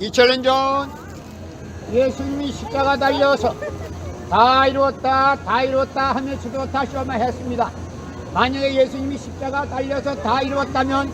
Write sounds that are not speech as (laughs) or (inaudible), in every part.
2000년 전 예수님이 십자가 달려서 다 이루었다 다 이루었다 하면서도 다시 한번 했습니다. 만약에 예수님이 십자가 달려서 다 이루었다면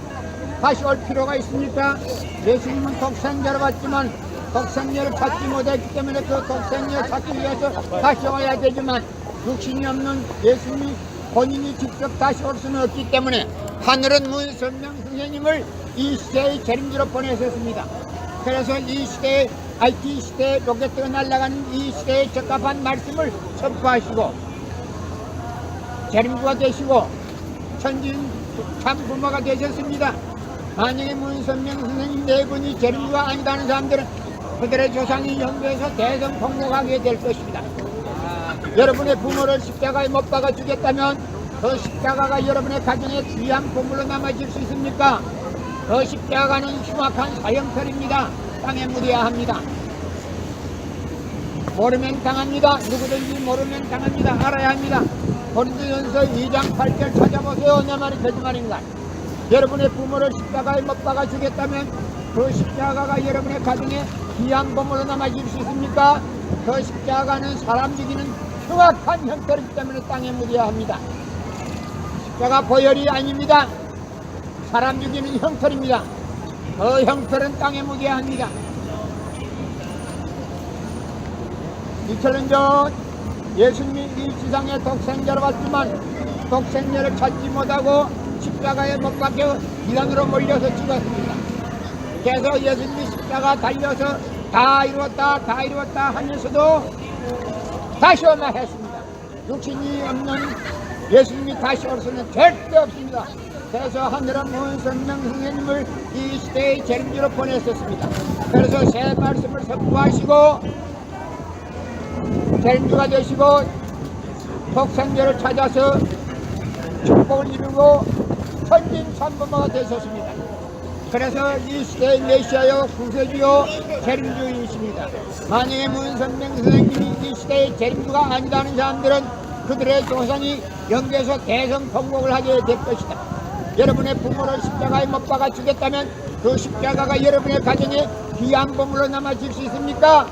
다시 올 필요가 있습니까? 예수님은 독생자로 왔지만 독생자를 찾지 못했기 때문에 그 독생자를 찾기 위해서 다시 와야 되지만 육신이 없는 예수님이 본인이 직접 다시 올 수는 없기 때문에 하늘은 문선명 선생님을 이 시대의 재림지로 보내셨습니다. 그래서 이 시대에 IT 시대에 로켓트가 날아가는 이 시대에 적합한 말씀을 선포하시고 재림주가 되시고 천진 참 부모가 되셨습니다. 만약에 문선명 선생님 네 분이 재림주가 아니다는 사람들은 그들의 조상이 연구해서 대성 통곡하게 될 것입니다. 여러분의 부모를 십자가에 못 박아 주겠다면 그 십자가가 여러분의 가정에 귀한 보물로 남아질 수 있습니까? 그 십자가는 흉악한 사형털입니다. 땅에 묻어야 합니다. 모르면 당합니다. 누구든지 모르면 당합니다. 알아야 합니다. 고린도전서 2장 8절 찾아보세요. 내 말이 거짓말인가? 여러분의 부모를 십자가에 못 박아 주겠다면 그 십자가가 여러분의 가정에 귀한 보물로 남아질 수 있습니까? 그 십자가는 사람 죽이는 흉악한 형태이기 때문에 땅에 묻어야 합니다. 십자가 보혈이 아닙니다. 사람 죽이는 형털입니다. 그 형털은 땅에 묻어야 합니다. 2000년 전 예수님이 이 지상에 독생자로 왔지만 독생자를 찾지 못하고 십자가에 못 박혀 이단으로 몰려서 죽었습니다. 그래서 예수님이 십자가 달려서 다 이루었다 다 이루었다 하면서도 다시 오마 했습니다. 육신이 없는 예수님이 다시 올 수는 절대 없습니다. 그래서 하늘은 문선명 선생님을 이 시대의 재림주로 보냈었습니다. 그래서 새 말씀을 선포하시고 재림주가 되시고 독생자를 찾아서 축복을 이루고 천진천부모가 되셨습니다. 그래서 이 시대의 메시아요 구세주요 재림주이십니다. 만약에 문선명 선생님이 이 시대의 재림주가 아니다는 사람들은 그들의 조상이 영계에서 대성 통곡을 하게 될 것이다. 여러분의 부모를 십자가에 못 박아 주겠다면 그 십자가가 여러분의 가정에 귀한 보물로 남아질 수 있습니까?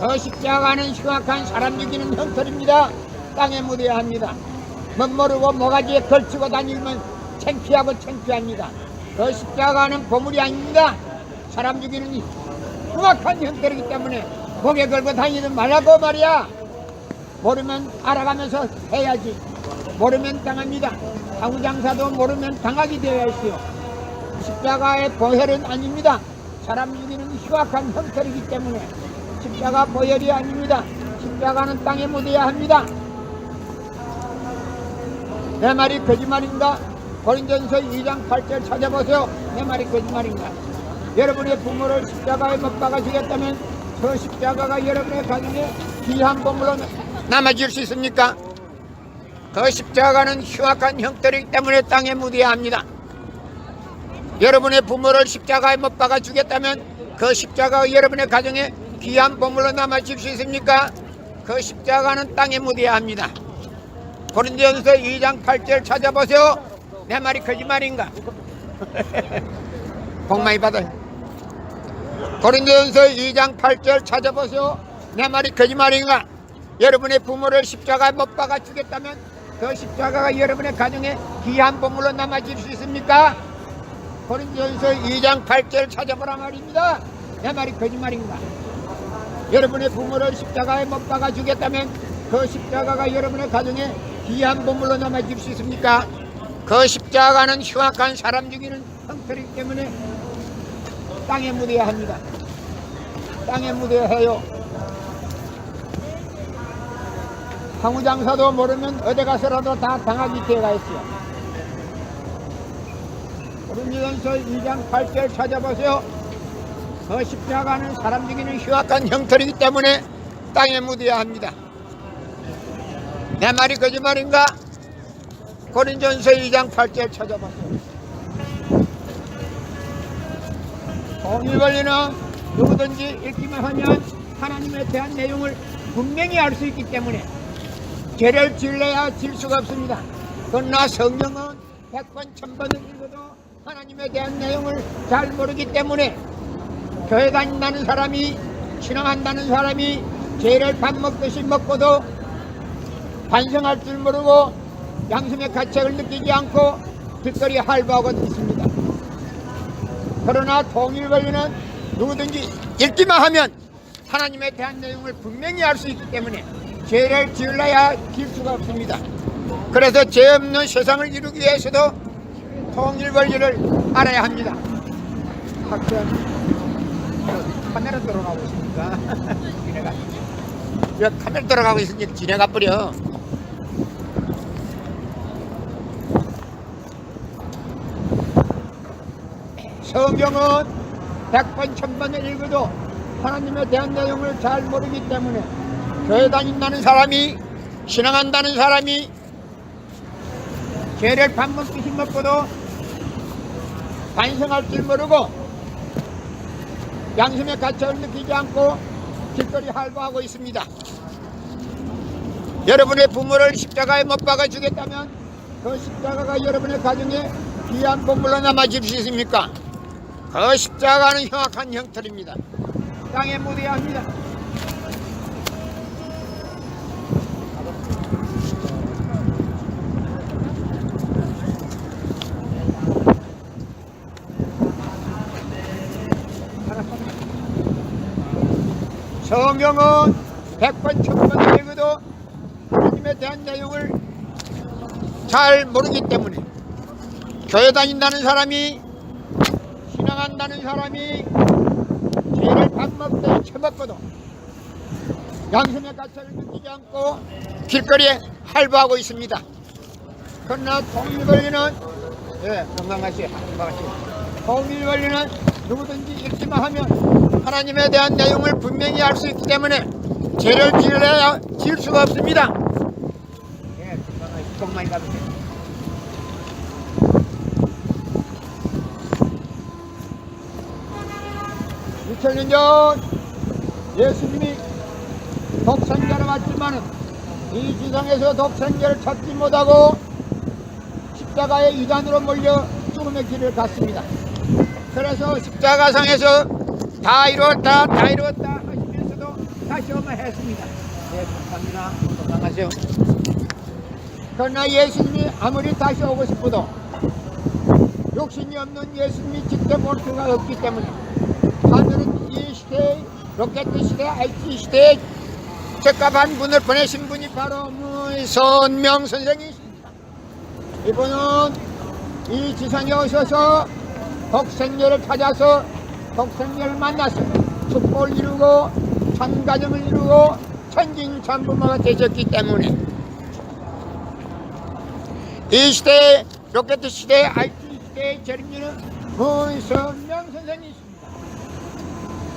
그 십자가는 흉악한 사람 죽이는 형틀입니다. 땅에 묻어야 합니다. 멋모르고 모가지에 걸치고 다니면 창피하고 창피합니다. 그 십자가는 보물이 아닙니다. 사람 죽이는 흉악한 형태이기 때문에 목에 걸고 다니는 말라고 말이야. 모르면 알아가면서 해야지. 모르면 당합니다. 사무장사도 모르면 당하게 되어 있어요. 십자가의 보혈은 아닙니다. 사람 죽이는 흉악한 형태이기 때문에 십자가 보혈이 아닙니다. 십자가는 땅에 묻어야 합니다. 내 말이 거짓말인가? 고린전서 2장 8절 찾아보세요. 내 말이 거짓말인가? 여러분의 부모를 십자가에 못 박아주겠다면 그 십자가가 여러분의 가정에 귀한 보물로 남아질 수 있습니까? 그 십자가는 흉악한 형태이기 때문에 땅에 묻어야 합니다. 여러분의 부모를 십자가에 못 박아주겠다면 그 십자가가 여러분의 가정에 귀한 보물로 남아질 수 있습니까? 그 십자가는 땅에 묻어야 합니다. 고린도전서 2장 8절 찾아보세요. 내 말이 거짓말인가? (laughs) 복 많이 받아요. 고린도전서 2장 8절 찾아보세요. 내 말이 거짓말인가? 여러분의 부모를 십자가에 못 박아 주겠다면 그 십자가가 여러분의 가정에 귀한 보물로 남아질 수 있습니까? 고린도전서 2장 8절 찾아보라 말입니다. 내 말이 거짓말인가? 여러분의 부모를 십자가에 못 박아 주겠다면 그 십자가가 여러분의 가정에 귀한 보물로 남아질 수 있습니까? 그 십자가는 흉악한 사람 죽이는 형태이기 때문에 땅에 묻어야 합니다. 땅에 묻어야 해요. 항우장사도 모르면 어디 가서라도 다 당하기 때가 있어요. 고린도전서 2장 8절 찾아보세요. 그 십자가는 사람 죽이는 흉악한 형태이기 때문에 땅에 묻어야 합니다. 내 말이 거짓말인가? 고린전서 2장 8절 찾아보세요. 오늘 권리는 누구든지 읽기만 하면 하나님에 대한 내용을 분명히 알 수 있기 때문에 죄를 질래야 질 수가 없습니다. 그러나 성경은 백번 천번을 읽어도 하나님에 대한 내용을 잘 모르기 때문에 교회 다닌다는 사람이 신앙한다는 사람이 죄를 밥 먹듯이 먹고도 반성할 줄 모르고 양심의 가책을 느끼지 않고 뒷거리 할부하고 있습니다. 그러나 통일 권리는 누구든지 읽기만 하면 하나님에 대한 내용을 분명히 알 수 있기 때문에 죄를 지을라야 질 수가 없습니다. 그래서 죄 없는 세상을 이루기 위해서도 통일 권리를 알아야 합니다. 학생 카메라 돌아가고 있으니까 (laughs) 지네가 왜 카메라 돌아가고 있으니 지네가 버려. 성경은 백번 천번을 읽어도 하나님에 대한 내용을 잘 모르기 때문에 교회 다닌다는 사람이 신앙한다는 사람이 죄를 밥 먹듯이 먹고도 반성할 줄 모르고 양심의 가책을 느끼지 않고 길거리 할부하고 있습니다. 여러분의 부모를 십자가에 못 박아 주겠다면 그 십자가가 여러분의 가정에 귀한 보물로 남아질 수 있습니까? 그 십자가는 흉악한 형틀입니다. 땅에 묻어야 합니다. 성경은 백번 천번 읽어도 하나님에 대한 내용을 잘 모르기 때문에 교회 다닌다는 사람이 신앙한다는 사람이 죄를 밥 먹되 처먹고도 양심의 가책을 느끼지 않고 길거리에 할부하고 있습니다. 그러나 통일 권리는 예, 건강하시 건강하시. 통일 권리는 누구든지 읽기만 하면 하나님에 대한 내용을 분명히 알 수 있기 때문에 죄를 지으려야 지을 수가 없습니다. 예, 건강하시. 복 많이 받으세요. 이천 년 전 예수님이 독생자를 왔지만은 이 지상에서 독생자를 찾지 못하고 십자가의 이단으로 몰려 죽음의 길을 갔습니다. 그래서 십자가상에서 다 이루었다, 다 이루었다 하시면서도 다시 오면 했습니다. 네, 감사합니다. 건강하세요. 그러나 예수님이 아무리 다시 오고 싶어도 욕심이 없는 예수님이 직접 올 수가 없기 때문에 하늘은 이 시대에 로켓 시대, IT 시대에 적합한 분을 보내신 분이 바로 문선명 선생이십니다. 이분은 이 지상에 오셔서 독생녀를 찾아서 독생녀를 만나서 축복을 이루고 천가정을 이루고 천진천부모가 되셨기 때문에 이 시대 로켓 시대 IT 시대의 재림주는 문선명 선생이십니다.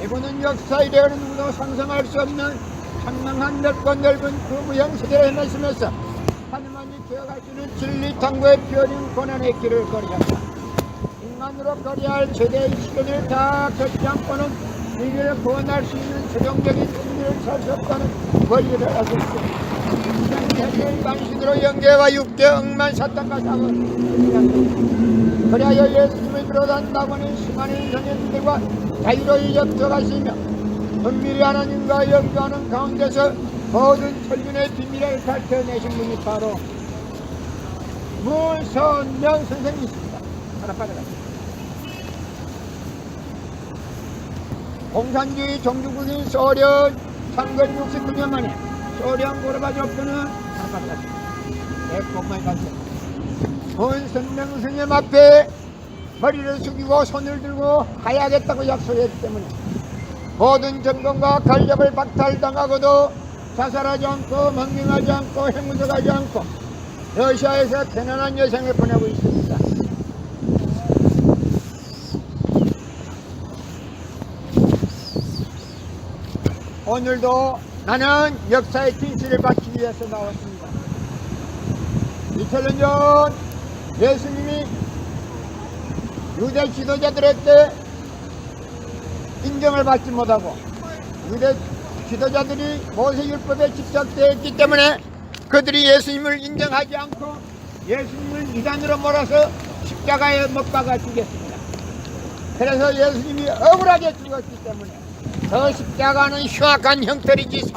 이분은 역사에 대한 누구도 상상할 수 없는 상당한 넓고 넓은 그 무형 세대를 헤매시면서 하나님이 기억할 수 있는 진리 탐구의 피어진 고난의 길을 걸으셨다. 인간으로 거리할 최대의 시간을 다 않고는 우리를 구원할 수 있는 최종적인 승리를 살수 없다는 권리를 하셨습니다. 세계의 방식으로 영계와 육계 억만 사탄과 사고 그리하여 예수님을 들어단다고는 수많은 선생님들과 자유로이 엮여가시며 은밀히 하나님과 연구하는 가운데서 모든 천륜의 비밀을 밝혀내신 분이 바로 문선명 선생님이십니다. 하나 받아가세요. 공산주의 종주국인 소련 창건 69년 만에 소련 고르바조프는 하나 받아가세요. 네, 복만 가세요. 문선명 선생님 앞에 머리를 숙이고 손을 들고 가야겠다고 약속했기 때문에 모든 정권과 권력을 박탈당하고도 자살하지 않고 망명하지 않고 행무적하지 않고 러시아에서 편안한 여생을 보내고 있습니다. 오늘도 나는 역사의 진실을 밝히기 위해서 나왔습니다. 2000년 전 예수님이 유대 지도자들에게 인정을 받지 못하고 유대 지도자들이 모세율법에 집착되어 있기 때문에 그들이 예수님을 인정하지 않고 예수님을 이단으로 몰아서 십자가에 못 박아 죽였습니다. 그래서 예수님이 억울하게 죽었기 때문에 저 십자가는 흉악한 형태이지